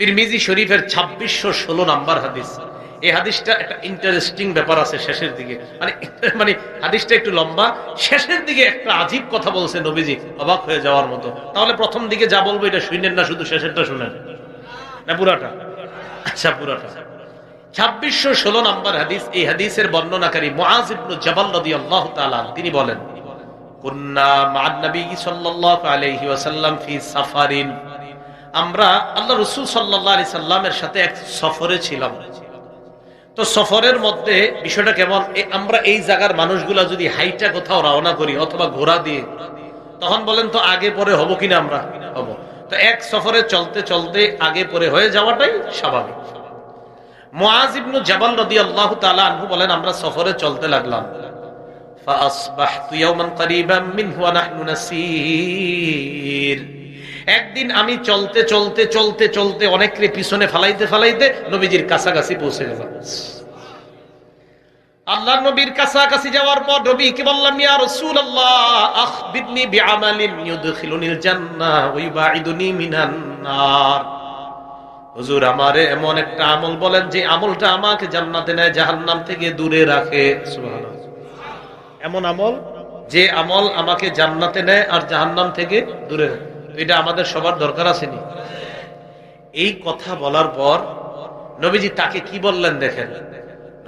তিরমিজি শরীফের ছাব্বিশশো ষোলো নাম্বার হাদিস। এই হাদিসটা একটা ইন্টারেস্টিং ব্যাপার আছে শেষের দিকে। মানে মানে হাদিসটা একটু লম্বা। শেষের দিকে একটা আজীব কথা বলছে নবীজি, অবাক হয়ে যাওয়ার মতো। তাহলে প্রথম দিকে যা বলব এটা শুনেন না, শুধু শেষেরটা শুনেন। না, পুরাটা? আচ্ছা পুরাটা। ছাব্বিশশো ষোলো নম্বর হাদিস, এই হাদিসের বর্ণনাকারী মুআজ ইবনু জাবাল রাদিয়াল্লাহু তাআলা তিনি বলেন, কুন্না মা'আন নবী সাল্লাল্লাহু আলাইহি ওয়াসাল্লাম ফি সাফারিন আমরা আল্লাহ রাসূল সাল্লাল্লাহু আলাইহি সাল্লামের সাথে এক সফরে ছিলাম তো সফরের মধ্যে বিষয়টা কেমন এ- আমরা এই জায়গার মানুষগুলা যদি হাইটা কোথাও রওনা করি অথবা ঘোড়া দিয়ে তখন বলেন তো আগে পরে হব কিনা আমরা হব তো এক সফরে চলতে চলতে আগে পরে হয়ে যাওয়াটাই স্বাভাবিক মুআজ ইবনু জাবাল রাদিয়াল্লাহু তাআলা আনহু বলেন আমরা সফরে চলতে লাগলাম فاصبحت يوما قريبا منه ونحن نسير একদিন আমি চলতে চলতে চলতে চলতে অনেকরে পিছনে ফালাইতে ফালাইতে নবীজির কাছাকাছি পৌঁছে গেলাম। আল্লাহ নবীর কাছাকাছি যাওয়ার পর নবীকে বললাম ইয়া রাসূলুল্লাহ আখবিরনি বিআমালিন ইউদখিলুনিল জান্নাহ ওয়া ইউবাইদুনি মিনান নার। হুজুর আমারে এমন একটা আমল বলেন যে আমলটা আমাকে জান্নাতে নেয় জাহান্নাম থেকে দূরে রাখে। সুবহানাল্লাহ। এমন আমল? যে আমল আমাকে জান্নাতে নেয় আর জাহান্নাম থেকে দূরে রাখে। এটা আমাদের সবার দরকার আসেনি। এই কথা বলার পর নবীজি তাকে কি বললেন দেখেন?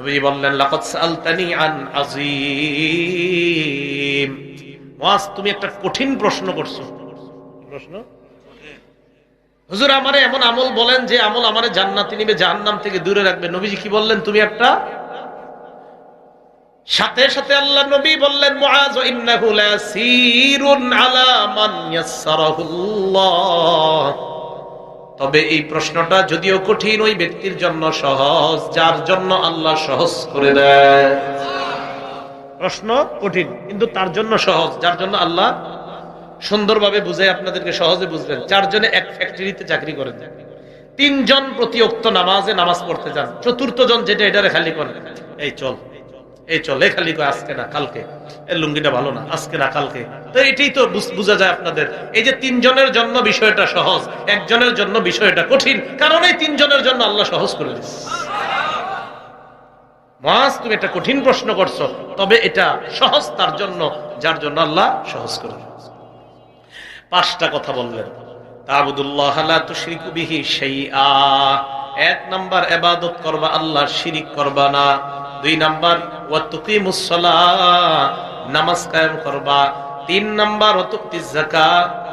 নবীজি বললেন সালতানি আন তুমি একটা কঠিন প্রশ্ন করছ। প্রশ্ন? হুজুর, আমারে এমন আমল বলেন যে আমল আমারে জান্নাতে নিবে, জাহান্নাম থেকে দূরে রাখবে। নবীজি কি বললেন? তুমি একটা সাথে সাথে আল্লাহ নবী বললেন তবে এই প্রশ্নটা যদিও কঠিন, ওই ব্যক্তির জন্য সহজ, যার জন্য আল্লাহ সহজ করে দেয়। প্রশ্ন কঠিন, কিন্তু তার জন্য সহজ, যার জন্য আল্লাহ সুন্দরভাবে বুঝে আপনাদেরকে সহজে বুঝবেন। চারজনে এক ফ্যাক্টরিতে চাকরি করেন। তিনজন প্রতি অক্ত নামাজে নামাজ পড়তে যান। চতুর্থ জন যেটা, এটারে খালি করেন। এই চল। এই চলে খালি আজকে না, কালকে। এর লুঙ্গিটা ভালো না, আজকে না, কালকে। তো এটাই তো বোঝা যায় আপনাদের। এই যে তিনজনের জন্য বিষয়টা সহজ, একজনের জন্য বিষয়টা কঠিন, কারণ এই তিনজনের জন্য আল্লাহ সহজ করে দিচ্ছে মাস, তুমি একটা কঠিন প্রশ্ন করছ, তবে এটা সহজ তার জন্য, যার জন্য আল্লাহ সহজ করে পাঁচটা কথা বললেন। এক নাম্বার ইবাদত করবা আল্লাহর শিরিক করবা না। দুই নাম্বার নামাজ কায়েম করবা। তিন নাম্বার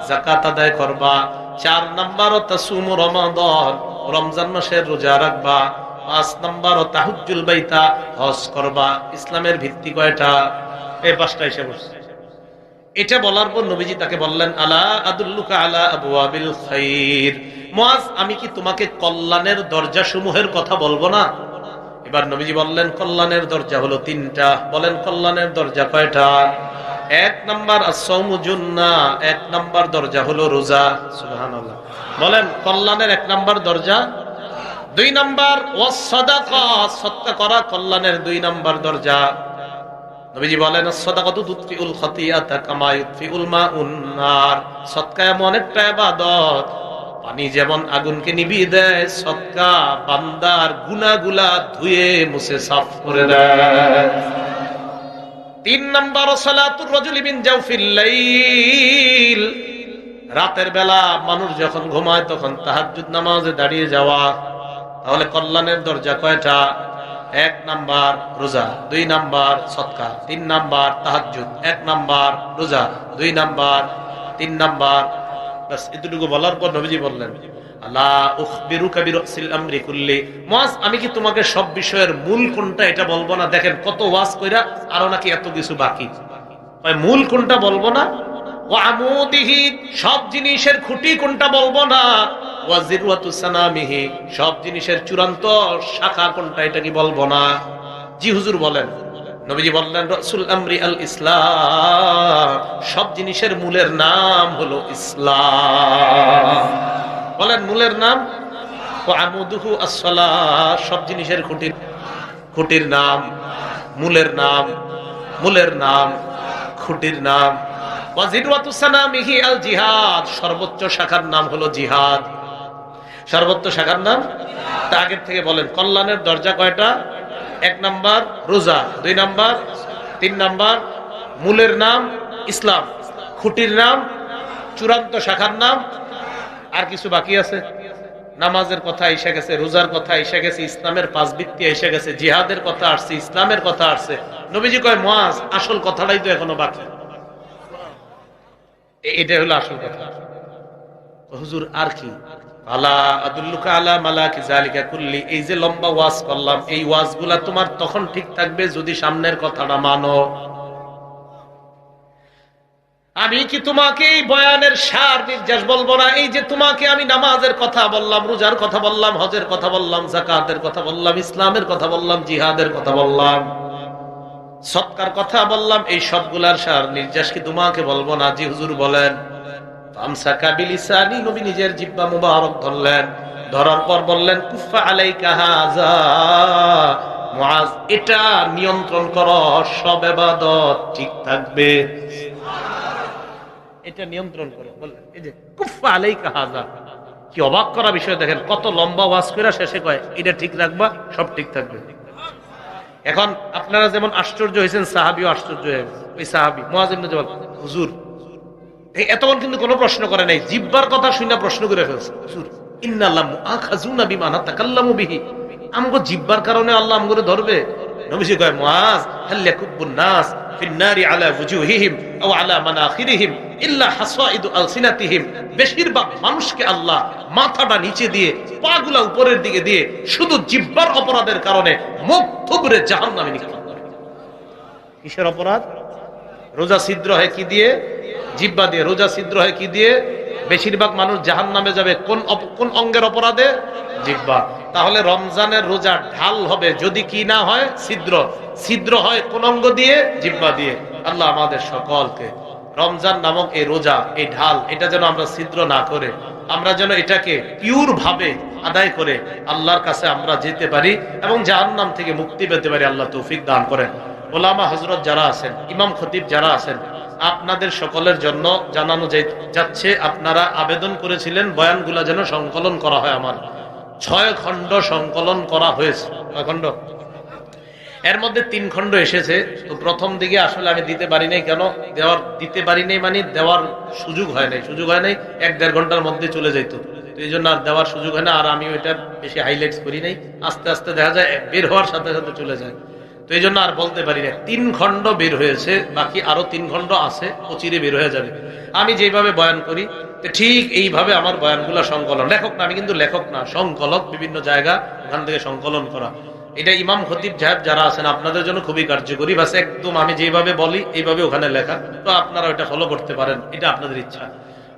যাকাত আদায় করবা। চার নাম্বার ওয়া তাসুমু রমাদান রমজান মাসের রোজা রাখবা। পাঁচ নাম্বার ও তাহুজ্জুল বাইতা হজ করবা। ইসলামের ভিত্তি কয়টা? এই পাঁচটা এসে বসছে। এটা বলার পর নবীজি তাকে বললেন, আলা আদুল্লুকা আলা আবওয়াবিল খাইর মুআজ, আমি কি তোমাকে কল্যাণের দরজা সমূহের কথা বলব না? এবার নবীজি বললেন, কল্যাণের দরজা হলো তিনটা। বলেন, কল্যাণের দরজা কয়টা? এক নাম্বার এক নাম্বার দরজা হলো রোজা। সুবহানাল্লাহ। বলেন, কল্যাণের এক নাম্বার দরজা। দুই নাম্বার, ওয়াসসাদাকা। সৎকা করা কল্যাণের দুই নাম্বার দরজা। নবীজি বলেন সদাকাতু তুতফিউল সদকা এমন একটা পানি যেমন আগুনকে নিবিয়ে দেয় সৎকা বান্দার গুনাহগুলা ধুয়ে মুছে সাফ করে দেয়। তিন নাম্বার, সালাতুর রাজুলি মিন জাওফিল লাইল। রাতের বেলা মানুষ যখন ঘুমায়, তখন তাহাজ্জুদ নামাজে দাঁড়িয়ে যাওয়া। তাহলে কল্যাণের দরজা কয়টা? এক নাম্বার, রোজা। দুই নাম্বার, সৎকা। তিন নাম্বার, তাহাজ্জুদ। এক নাম্বার, রোজা। দুই নাম্বার, তিন নাম্বার এতটুকু বলার পর নবীজি বললেন আমি কি তোমাকে সব বিষয়ের মূল কোনটা এটা বলব না? দেখেন, কত ওয়াজ কইরা আরও নাকি এত কিছু বাকি। মূল কোনটা বলব না? ও সব জিনিসের খুঁটি কোনটা বলব না? সব জিনিসের চূড়ান্ত শাখা কোনটা এটা কি বলব না? জি হুজুর বলেন। নবীজি বললেন, রসুল আমরি আল ইসলাম, সব জিনিসের মূলের নাম হলো ইসলাম। বলেন, মূলের নাম? ও আমুদুহু আসসালাহ, সব জিনিসের খুঁটির খুঁটির নাম। মূলের নাম মূলের নাম, খুঁটির নাম। আল জিহাদ, সর্বোচ্চ শাখার নাম হলো জিহাদ। সর্বোচ্চ শাখার নাম? তা আগের থেকে বলেন, কল্যাণের দরজা কয়টা? এক নাম্বার রোজা, দুই নাম্বার, তিন নাম্বার মূলের নাম ইসলাম, খুঁটির নাম চূড়ান্ত শাখার নাম। আর কিছু বাকি আছে? নামাজের কথা এসে গেছে, রোজার কথা এসে গেছে, ইসলামের পাঁচ ভিত্তি এসে গেছে, জিহাদের কথা আসছে, ইসলামের কথা আসছে। নবীজি কয় মাস আসল কথাটাই তো এখনও বাকি। এটা হলো আসল কথা। হুজুর, আর কি? আলা আদুল্লুকা আলা মালাকি জালিকা কুল্লি, এই যে লম্বা ওয়াজ করলাম, এই ওয়াজগুলা তোমার তখন ঠিক থাকবে যদি সামনের কথাটা মানো। আমি কি তোমাকে এই বয়ানের সার নির্যাস বলব না? এই যে তোমাকে আমি নামাজের কথা বললাম, রোজার কথা বললাম, হজের কথা বললাম জাকাতের কথা বললাম, ইসলামের কথা বললাম, জিহাদের কথা বললাম, সৎকার কথা বললাম, এই সবগুলার সার নির্যাস কি তোমাকে বলব না? জি, হুজুর বলেন। নিজের জিব্বা মুবারক ধরলেন। ধরার পর বললেন কুফা আলাইকা হাযা। এটা নিয়ন্ত্রণ করো, সব ইবাদত ঠিক থাকবে। এটা নিয়ন্ত্রণ বললেন। এই যে কুফা কি অবাক করা বিষয়, দেখেন, কত লম্বা ওয়াজ করে শেষে কয়, এটা ঠিক রাখবা, সব ঠিক থাকবে। এখন আপনারা যেমন আশ্চর্য হয়েছেন, সাহাবিও আশ্চর্য ওই সাহাবি জবাব হুজুর এতক্ষণ কিন্তু কোনো প্রশ্ন করে নাই। জিব্বার কথা শুনে প্রশ্ন করে ফেলছে। আমগো জিব্বার কারণে আল্লাহ ধরবে। নবীজি কয়, মুআজ নাস ফিন নারি আলা আও আলা মানাখিরিহিম ইল্লা আলসিনাতিহিম। বেশিরভাগ মানুষকে আল্লাহ মাথাটা নিচে দিয়ে, পাগুলা উপরের দিকে দিয়ে শুধু জিব্বার অপরাধের কারণে মুখ থুবড়ে জাহান্নামে নিক্ষেপ করে। কিসের অপরাধ? রোজা ছিদ্র হয় কি দিয়ে? জিব্বা দিয়ে রোজা ছিদ্র হয় কি দিয়ে? বেশিরভাগ মানুষ জাহান নামে যাবে। কোন কোন অঙ্গের অপরাধে? জিব্বা। তাহলে রমজানের রোজা ঢাল হবে। যদি কি না হয়, ছিদ্র। ছিদ্র হয় কোন অঙ্গ দিয়ে? জিব্বা দিয়ে। আল্লাহ আমাদের সকলকে রমজান নামক এই রোজা, এই ঢাল, এটা যেন আমরা ছিদ্র না করে, আমরা যেন এটাকে পিওর ভাবে আদায় করে আল্লাহর কাছে আমরা যেতে পারি এবং জাহান্নাম থেকে মুক্তি পেতে পারি। আল্লাহ তৌফিক দান করেন। ওলামা হজরত যারা আছেন, ইমাম খতিব যারা আছেন আপনাদের সকলের জন্য জানানো যাচ্ছে, আপনারা আবেদন করেছিলেন, বয়ানগুলা যেন সংকলন করা হয় আমার। ছয় খণ্ড সংকলন করা হয়েছে। খণ্ড? এর মধ্যে তিন খণ্ড এসেছে। তো প্রথম দিকে আসলে আমি দিতে পারি নাই কেন? দেওয়ার দিতে পারি নাই মানে দেওয়ার সুযোগ হয় নাই। সুযোগ হয় নাই, এক দেড় ঘণ্টার মধ্যে চলে যাইতো। তো এই জন্য আর দেওয়ার সুযোগ হয় না, আর আমি ওইটা বেশি হাইলাইটস করি নাই। আস্তে আস্তে দেখা যায়, বের হওয়ার সাথে সাথে চলে যায়। তো এই জন্য আর বলতে পারি না। তিন খণ্ড বের হয়েছে, বাকি আরও তিন খণ্ড আছে, অচিরে বের হয়ে যাবে। আমি যেভাবে বয়ান করি ঠিক এইভাবে আমার বয়ানগুলো সংকলন। লেখক না, আমি কিন্তু লেখক না, সংকলক, বিভিন্ন জায়গা, ওখান থেকে সংকলন করা। এটা ইমাম খতিব সাহেব যারা আছেন, আপনাদের জন্য খুবই কার্যকরী। বাস একদম আমি যেভাবে বলি, এইভাবে ওখানে লেখা। তো আপনারা ওটা ফলো করতে পারেন, এটা আপনাদের ইচ্ছা।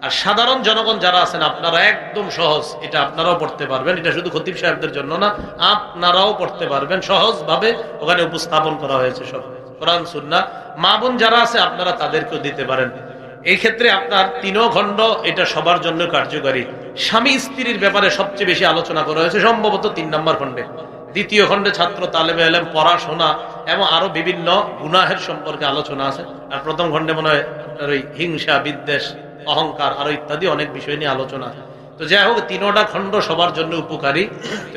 আর সাধারণ জনগণ যারা আছেন, আপনারা একদম সহজ। এটা আপনারাও পড়তে পারবেন। এটা শুধু খতিব সাহেবদের জন্য না, আপনারাও পড়তে পারবেন সহজ ভাবে ওখানে উপস্থাপন করা হয়েছে সব। কোরআন, সুন্না। মা বোন যারা আছে, আপনারা তাদেরকেও দিতে পারেন। এই ক্ষেত্রে আপনার তিনও খণ্ড, এটা সবার জন্য কার্যকারী। স্বামী স্ত্রীর ব্যাপারে সবচেয়ে বেশি আলোচনা করা হয়েছে, সম্ভবত তিন নম্বর খণ্ডে। দ্বিতীয় খণ্ডে ছাত্র তালেবে এলেম পড়াশোনা এবং আরও বিভিন্ন গুনাহের সম্পর্কে আলোচনা আছে। আর প্রথম খণ্ডে মনে হয় আপনার ওই হিংসা, বিদ্বেষ অহংকার আরও ইত্যাদি অনেক বিষয় নিয়ে আলোচনা। তো যাই হোক, তিনোটা খণ্ড সবার জন্য উপকারী।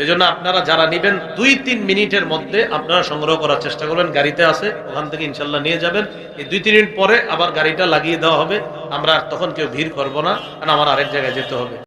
এই জন্য আপনারা যারা নিবেন দুই তিন মিনিটের মধ্যে আপনারা সংগ্রহ করার চেষ্টা করবেন। গাড়িতে আছে, ওখান থেকে ইনশাল্লাহ নিয়ে যাবেন। এই দুই তিন মিনিট পরে আবার গাড়িটা লাগিয়ে দেওয়া হবে। আমরা তখন কেউ ভিড় করব না, কারণ আমার আরেক জায়গায় যেতে হবে।